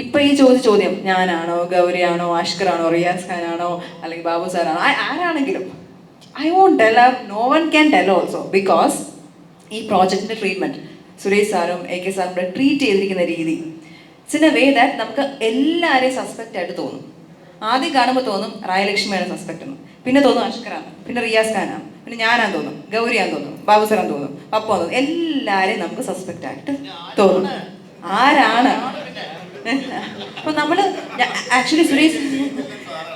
ഇപ്പൊ ഈ ചോദ്യ ചോദ്യം ഞാനാണോ ഗൗരിയാണോ ആഷ്കറാണോ റിയാസ് ഖാനാണോ അല്ലെങ്കിൽ ബാബു സാറാണോ ആരാണെങ്കിലും I won't tell no one can tell also because ഈ പ്രോജക്റ്റിന്റെ ട്രീറ്റ്മെന്റ് സുരേഷ് സാറും എ കെ സാറും ട്രീറ്റ് ചെയ്തിരിക്കുന്ന രീതി ഇറ്റ്സ് എ വേ ദാറ്റ് നമുക്ക് എല്ലാവരെയും സസ്പെക്റ്റ് ആയിട്ട് തോന്നും. ആദ്യം കാണുമ്പോൾ തോന്നും റായലക്ഷ്മിയാണ് സസ്പെക്റ്റ് എന്ന്. പിന്നെ തോന്നും അഷ്കറാണ് പിന്നെ റിയാസ് ഖാനാണ് പിന്നെ ഞാനാന്ന് തോന്നും ഗൗരിയാന്ന് തോന്നും ബാബു സാറാൻ തോന്നും പപ്പു തോന്നും എല്ലാവരെയും നമുക്ക് സസ്പെക്റ്റ് ആയിട്ട് തോന്നും. ആരാണ്? അപ്പൊ നമ്മൾ ആക്ച്വലി സുരേഷ്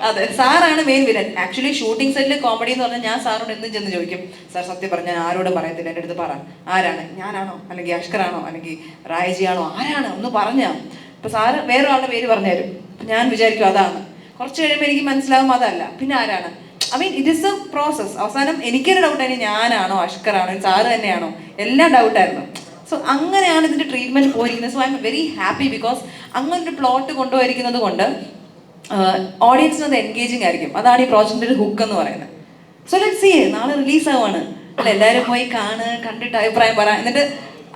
അതെ സാറാണ് മെയിൻ വില്ലൻ ആക്ച്വലി ഷൂട്ടിംഗ് സെറ്റിൽ കോമഡി എന്ന് പറഞ്ഞാൽ ഞാൻ സാറോട് എന്തും ചെന്ന് ചോദിക്കും. സാർ സത്യം പറഞ്ഞാൽ ആരോടും പറയത്തില്ല എന്റെ അടുത്ത് പറ. ആരാണ്? ഞാനാണോ? അല്ലെങ്കിൽ അഷ്കറാണോ? അല്ലെങ്കിൽ റായജിയാണോ? ആരാണ്? ഒന്ന് പറഞ്ഞാ അപ്പൊ സാറ് വേറൊരാളുടെ പേര് പറഞ്ഞുതരും. ഞാൻ വിചാരിക്കും അതാണ്. കുറച്ച് കഴിയുമ്പോൾ എനിക്ക് മനസ്സിലാവും അതല്ല. പിന്നെ ആരാണ്? I mean it is a process അവസാനം എനിക്കൊരു ഡൗട്ട് ഇനി ഞാനാണോ? അഷ്കറാണോ? സാറ് തന്നെയാണോ? എല്ലാം ഡൗട്ടായിരുന്നു സോ അങ്ങനെയാണ് ഇതിന്റെ ട്രീറ്റ്മെന്റ് പോയിരിക്കുന്നത്. So I'm very happy because അങ്ങനെ ഒരു പ്ലോട്ട് കൊണ്ടുപോയിരിക്കുന്നത് കൊണ്ട് ഓഡിയൻസിന് അത് എൻഗേജിങ് ആയിരിക്കും. അതാണ് ഈ പ്രോജക്റ്റിന്റെ ഒരു ഹുക്ക് എന്ന് പറയുന്നത്. സോ ലെറ്റ് സി നാളെ റിലീസ് ആവാണ്. അല്ല എല്ലാവരും പോയി കാണ് കണ്ടിട്ട് അഭിപ്രായം പറ. എന്നിട്ട്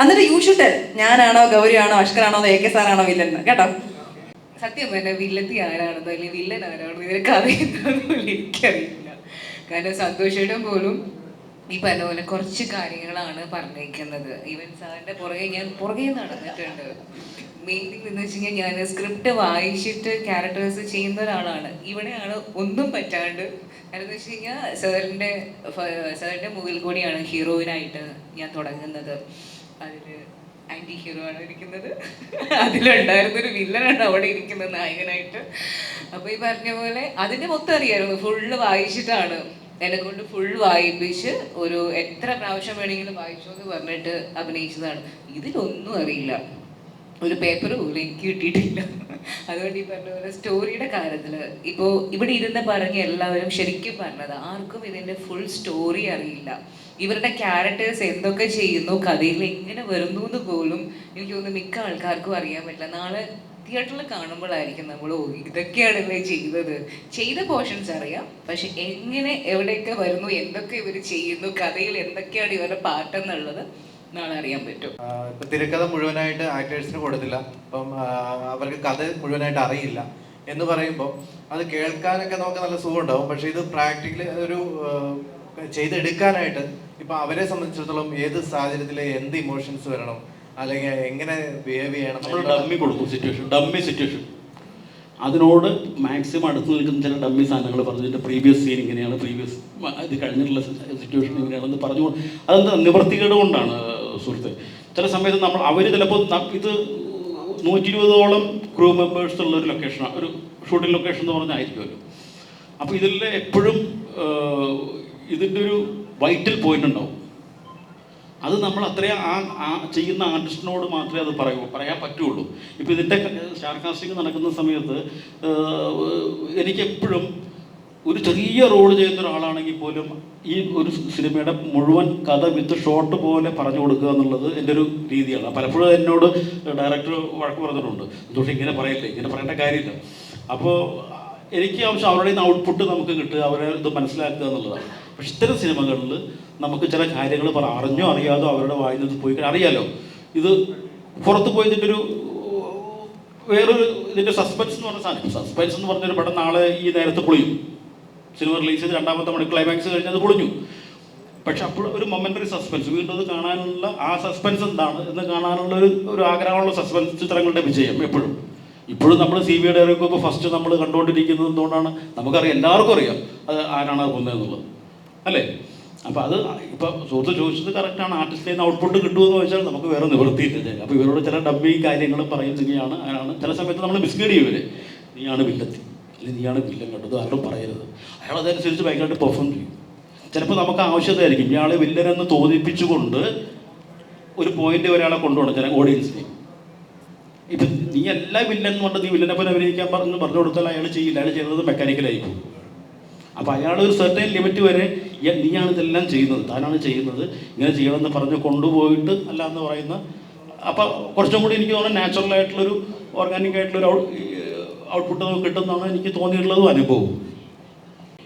എന്നിട്ട് യു ഷുഡ് ഞാനാണോ ഗൗരിയാണോ അഷ്കറാണോ എ കെ സാറാണോ വില്ലെന്ന് കേട്ടോ? സത്യം പറഞ്ഞ വില്ലത്തി ആരാണെന്നോ അല്ലെങ്കിൽ വില്ലൻ ആരാണെന്നോ ഇതിനൊക്കെ അറിയുന്നതെന്നോ എനിക്കറിയില്ല. കാരണം സന്തോഷേട്ടൻ പോലും ഈ പറഞ്ഞ പോലെ കുറച്ച് കാര്യങ്ങളാണ് പറഞ്ഞിരിക്കുന്നത് ഈവൻ സാറിന്റെ പുറകെ ഞാൻ പുറകെ നടന്നിട്ടുണ്ട്. മെയിൻ എന്ന് വെച്ച് കഴിഞ്ഞാൽ ഞാൻ സ്ക്രിപ്റ്റ് വായിച്ചിട്ട് ക്യാരക്ടേഴ്സ് ചെയ്യുന്ന ഒരാളാണ്. ഇവിടെയാണ് ഒന്നും പറ്റാണ്ട് കാരണം വെച്ച് കഴിഞ്ഞാൽ സാറിന്റെ സാറിന്റെ മുകളിൽ കൂടിയാണ് ഹീറോയിനായിട്ട് ഞാൻ തുടങ്ങുന്നത്. അതിൽ ആന്റി ഹീറോ ആണ് ഇരിക്കുന്നത്. അതിലുണ്ടായിരുന്നൊരു വില്ലനാണ് അവിടെ ഇരിക്കുന്നത് നായകനായിട്ട്. അപ്പോൾ ഈ പറഞ്ഞ പോലെ അതിന്റെ മൊത്തം അറിയായിരുന്നു. ഫുള്ള് വായിച്ചിട്ടാണ്. കൊണ്ട് ഫുൾ വായിപ്പിച്ച് ഒരു എത്ര പ്രാവശ്യം വേണമെങ്കിലും വായിച്ചോ എന്ന് പറഞ്ഞിട്ട് അഭിനയിച്ചതാണ്. ഇതിലൊന്നും അറിയില്ല. ഒരു പേപ്പർ പോലും എനിക്ക് കിട്ടിയിട്ടില്ല. അതുകൊണ്ട് ഈ പറഞ്ഞ പോലെ സ്റ്റോറിയുടെ കാര്യത്തിൽ ഇപ്പോൾ ഇവിടെ ഇരുന്ന് പറഞ്ഞ എല്ലാവരും ശരിക്കും പറഞ്ഞത് ആർക്കും ഇതിന്റെ ഫുൾ സ്റ്റോറി അറിയില്ല. ഇവരുടെ ക്യാരക്ടേഴ്സ് എന്തൊക്കെ ചെയ്യുന്നു കഥയിൽ എങ്ങനെ വരുന്നു എന്ന് പോലും എനിക്ക് തോന്നുന്നു മിക്ക ആൾക്കാർക്കും അറിയാൻ പറ്റില്ല. നാളെ തിയേറ്ററിൽ കാണുമ്പോഴായിരിക്കും നമ്മൾ ഓ ഇതൊക്കെയാണ് ഇവർ ചെയ്തത്. ചെയ്ത പോർഷൻസ് അറിയാം പക്ഷെ എങ്ങനെ എവിടെയൊക്കെ വരുന്നു എന്തൊക്കെ ഇവർ ചെയ്യുന്നു കഥയിൽ എന്തൊക്കെയാണ് ഇവരുടെ പാട്ടെന്നുള്ളത് നാളെ അറിയാൻ പറ്റും. തിരക്കഥ മുഴുവനായിട്ട് ആക്ടേഴ്സിന് കൊടുത്തില്ല. അപ്പം അവർക്ക് കഥ മുഴുവനായിട്ട് അറിയില്ല എന്ന് പറയുമ്പോൾ അത് കേൾക്കാനൊക്കെ നമുക്ക് നല്ല സുഖം ഉണ്ടാവും. പക്ഷെ ഇത് പ്രാക്ടിക്കലി ഒരു ചെയ്തെടുക്കാനായിട്ട് ഇപ്പം അവരെ സംബന്ധിച്ചിടത്തോളം ഏത് സാഹചര്യത്തിൽ എന്ത് ഇമോഷൻസ് വരണം അല്ലെങ്കിൽ എങ്ങനെ ബിഹേവ് ചെയ്യണം നമ്മൾ ഡമ്മി കൊടുക്കും സിറ്റുവേഷൻ ഡമ്മി സിറ്റുവേഷൻ അതിനോട് മാക്സിമം അടുത്ത് നിൽക്കുന്ന ചില ഡമ്മി സാധനങ്ങൾ പറഞ്ഞിട്ട് പ്രീവിയസ് സീൻ ഇങ്ങനെയാണ് പ്രീവിയസ് ഇത് കഴിഞ്ഞിട്ടുള്ള സിറ്റുവേഷൻ ഇങ്ങനെയാണെന്ന് പറഞ്ഞു അതെന്താ നിവർത്തികേട് കൊണ്ടാണ് സുഹൃത്ത്? ചില സമയത്ത് നമ്മൾ അവർ ചിലപ്പോൾ ഇത് നൂറ്റി ഇരുപതോളം ക്രൂ മെമ്പേഴ്സ് ഉള്ള ഒരു ലൊക്കേഷനാണ് ഒരു ഷൂട്ടിംഗ് ലൊക്കേഷൻ എന്ന് പറഞ്ഞായിരിക്കുമല്ലോ അപ്പോൾ ഇതിൽ എപ്പോഴും ഇതിന്റെ ഒരു വൈറ്റൽ പോയിന്റ് ഉണ്ടാവും. അത് നമ്മൾ അത്രയും ആ ചെയ്യുന്ന ആർട്ടിസ്റ്റിനോട് മാത്രമേ അത് പറയൂ പറയാൻ പറ്റുള്ളൂ. ഇപ്പം ഇതിന്റെ സ്റ്റാർ കാസ്റ്റിംഗ് നടക്കുന്ന സമയത്ത് എനിക്കെപ്പോഴും ഒരു ചെറിയ റോൾ ചെയ്യുന്ന ഒരാളാണെങ്കിൽ പോലും ഈ ഒരു സിനിമയുടെ മുഴുവൻ കഥ വിത്ത് ഷോർട്ട് പോലെ പറഞ്ഞു കൊടുക്കുക എന്നുള്ളത് എന്റെ ഒരു രീതിയാണ്. പലപ്പോഴും എന്നോട് ഡയറക്ടർ വഴക്ക് പറഞ്ഞിട്ടുണ്ട്. പക്ഷേ ഇങ്ങനെ പറയില്ലേ? ഇങ്ങനെ പറയേണ്ട കാര്യമില്ല. അപ്പോൾ എനിക്ക് ആവശ്യം അവരുടെ ഔട്ട്പുട്ട് നമുക്ക് കിട്ടുക അവരെ ഇത് മനസ്സിലാക്കുക എന്നുള്ളതാണ്. പക്ഷെ ഇത്തരം സിനിമകളിൽ നമുക്ക് ചില കാര്യങ്ങൾ പറ. അറിഞ്ഞോ അറിയാതോ അവരുടെ വായിൽ നിന്ന് പോയി അറിയാലോ. ഇത് പുറത്ത് പോയി ഇതിന്റെ ഒരു വേറൊരു ഇതിന്റെ സസ്പെൻസ് എന്ന് പറഞ്ഞ സാധനം. സസ്പെൻസ് എന്ന് പറഞ്ഞൊരു പടം നാളെ ഈ നേരത്തെ പൊളിയും. സിനിമ റിലീസ് ചെയ്ത് രണ്ടാമത്തെ മണി ക്ലൈമാക്സ് കഴിഞ്ഞ് അത് പൊളിഞ്ഞു. പക്ഷെ അപ്പോൾ ഒരു മൊമെന്ററി സസ്പെൻസ് വീണ്ടും അത് കാണാനുള്ള ആ സസ്പെൻസ് എന്താണ് എന്ന് കാണാനുള്ള ഒരു ഒരു ആഗ്രഹമുള്ള സസ്പെൻസ് ചിത്രങ്ങളുടെ വിജയം എപ്പോഴും. ഇപ്പോഴും നമ്മൾ സി ബി ഐ ഒക്കെ ഫസ്റ്റ് നമ്മൾ കണ്ടുകൊണ്ടിരിക്കുന്നത് എന്തുകൊണ്ടാണ്? നമുക്കറിയാം. എല്ലാവർക്കും അറിയാം അത് ആരാണ് അത് കൊന്നതെന്നുള്ളത്. അല്ലേ? അപ്പോൾ അത് ഇപ്പോൾ സുഹൃത്ത് ചോദിച്ചത് കറക്റ്റാണ് ആർട്ടിസ്റ്റിൽ നിന്ന് ഔട്ട്പുട്ട് കിട്ടുമെന്ന് ചോദിച്ചാൽ നമുക്ക് വേറെ നിവൃത്തിയില്ല. അപ്പോൾ ഇവരോട് ചില ഡബ്ബി കാര്യങ്ങൾ പറയുന്നതിനെയാണ് അയാളാണ് ചില സമയത്ത് നമ്മൾ മിസ്ഗൈഡ് ചെയ്യും ഇവരെ നീയാണ് വില്ലത്തി. അല്ലെങ്കിൽ നീയാണ് വില്ലൻ കണ്ടത്. ആരോടും പറയരുത്. അയാൾ അതനുസരിച്ച് ഭയങ്കരമായിട്ട് പെർഫോം ചെയ്യും. ചിലപ്പോൾ നമുക്ക് ആവശ്യമായിരിക്കും. ഇയാൾ വില്ലനെന്ന് തോന്നിപ്പിച്ചുകൊണ്ട് ഒരു പോയിന്റ് ഒരാളെ കൊണ്ടുപോകണം ചില ഓഡിയൻസിനെ ഇപ്പം നീ എല്ലാ വില്ലൻ കൊണ്ട് നീ വില്ലനെ പോലെ അഭിനയിക്കാൻ പറഞ്ഞു പറഞ്ഞു കൊടുത്താൽ അയാൾ ചെയ്യില്ല. അയാൾ ചെയ്യുന്നത് മെക്കാനിക്കലായി പോകും. അപ്പോൾ അയാൾ ഒരു സെർട്ടൈൻ ലിമിറ്റ് വരെ "ഇയ- നീയാണ് ഇതെല്ലാം ചെയ്യുന്നത്. താനാണ് ചെയ്യുന്നത്. ഇങ്ങനെ ചെയ്യണമെന്ന് പറഞ്ഞ് കൊണ്ടുപോയിട്ട് അല്ല എന്ന് പറയുന്ന അപ്പോൾ കുറച്ചും കൂടി എനിക്ക് തോന്നുന്നു നാച്ചുറലായിട്ടുള്ളൊരു ഓർഗാനിക് ആയിട്ടുള്ളൊരു ഔട്ട്പുട്ട് കിട്ടുന്നതാണ് എനിക്ക് തോന്നിയിട്ടുള്ളതും അനുഭവം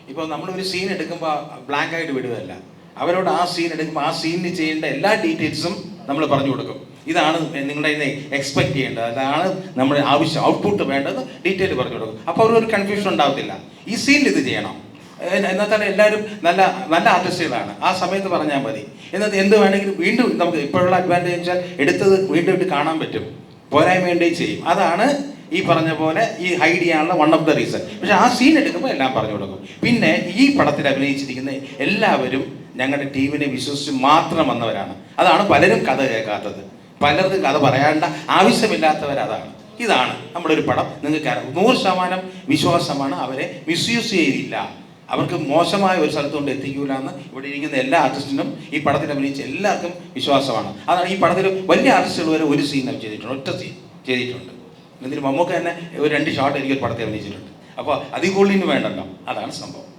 ഇപ്പോൾ നമ്മളൊരു സീൻ എടുക്കുമ്പോൾ ബ്ലാങ്ക് ആയിട്ട് വിടുകയല്ല. അവരോട് ആ സീൻ എടുക്കുമ്പോൾ ആ സീനിന് ചെയ്യേണ്ട എല്ലാ ഡീറ്റെയിൽസും നമ്മൾ പറഞ്ഞു കൊടുക്കും. ഇതാണ് നിങ്ങളുടെ ഇതിനെ എക്സ്പെക്ട് ചെയ്യേണ്ടത്. അതാണ് നമ്മുടെ ആവശ്യം ഔട്ട്പുട്ട് വേണ്ടത്. ഡീറ്റെയിൽ പറഞ്ഞു കൊടുക്കും. അപ്പോൾ ഒരു കൺഫ്യൂഷൻ ഉണ്ടാവത്തില്ല. ഈ സീനിൽ ഇത് ചെയ്യണം. എന്നാൽ എല്ലാവരും നല്ല നല്ല ആർട്ടിസ്റ്റുകളാണ് ആ സമയത്ത് പറഞ്ഞാൽ മതി. എന്നാൽ എന്ത് വേണമെങ്കിലും വീണ്ടും നമുക്ക് ഇപ്പോഴുള്ള അഡ്വാന്റേജ് വെച്ചാൽ എടുത്തത് വീണ്ടും ഇട്ട് കാണാൻ പറ്റും. പോരായ്മയുണ്ടെങ്കിൽ ചെയ്യും. അതാണ് ഈ പറഞ്ഞ പോലെ ഈ ഹൈഡ് ചെയ്യാനുള്ള വൺ ഓഫ് ദ റീസൺ പക്ഷെ ആ സീൻ എടുക്കുമ്പോൾ എല്ലാം പറഞ്ഞു കൊടുക്കും. പിന്നെ ഈ പടത്തിൽ അഭിനയിച്ചിരിക്കുന്ന എല്ലാവരും ഞങ്ങളുടെ ടീമിനെ വിശ്വസിച്ച് മാത്രം വന്നവരാണ്. അതാണ് പലരും കഥ കേൾക്കാത്തത്. പലർക്കും കഥ പറയേണ്ട ആവശ്യമില്ലാത്തവരതാണ് ഇതാണ് നമ്മുടെ ഒരു പടം. നിങ്ങൾക്ക്. നൂറ് ശതമാനം വിശ്വാസമാണ് അവരെ മിസ്യൂസ് ചെയ്തില്ല. അവർക്ക് മോശമായ ഒരു സ്ഥലത്ത് കൊണ്ട് എത്തിക്കൂല എന്ന് ഇവിടെ ഇരിക്കുന്ന എല്ലാ ആർട്ടിസ്റ്റിനും ഈ പടത്തിൽ അഭിനയിച്ച എല്ലാവർക്കും വിശ്വാസമാണ്. അതാണ് ഈ പടത്തിൽ വലിയ ആർട്ടിസ്റ്റുകൾ വരെ ഒരു സീൻ ചെയ്തിട്ടുണ്ട്. ഒറ്റ സീൻ ചെയ്തിട്ടുണ്ട്. എന്നിട്ട് മമ്മൂക്ക തന്നെ ഒരു രണ്ട് ഷോട്ട് എനിക്ക് ഒരു പടത്തിൽ അഭിനയിച്ചിട്ടുണ്ട്. അപ്പോൾ കൂടുതൽ വേണ്ടല്ലോ. അതാണ് സംഭവം.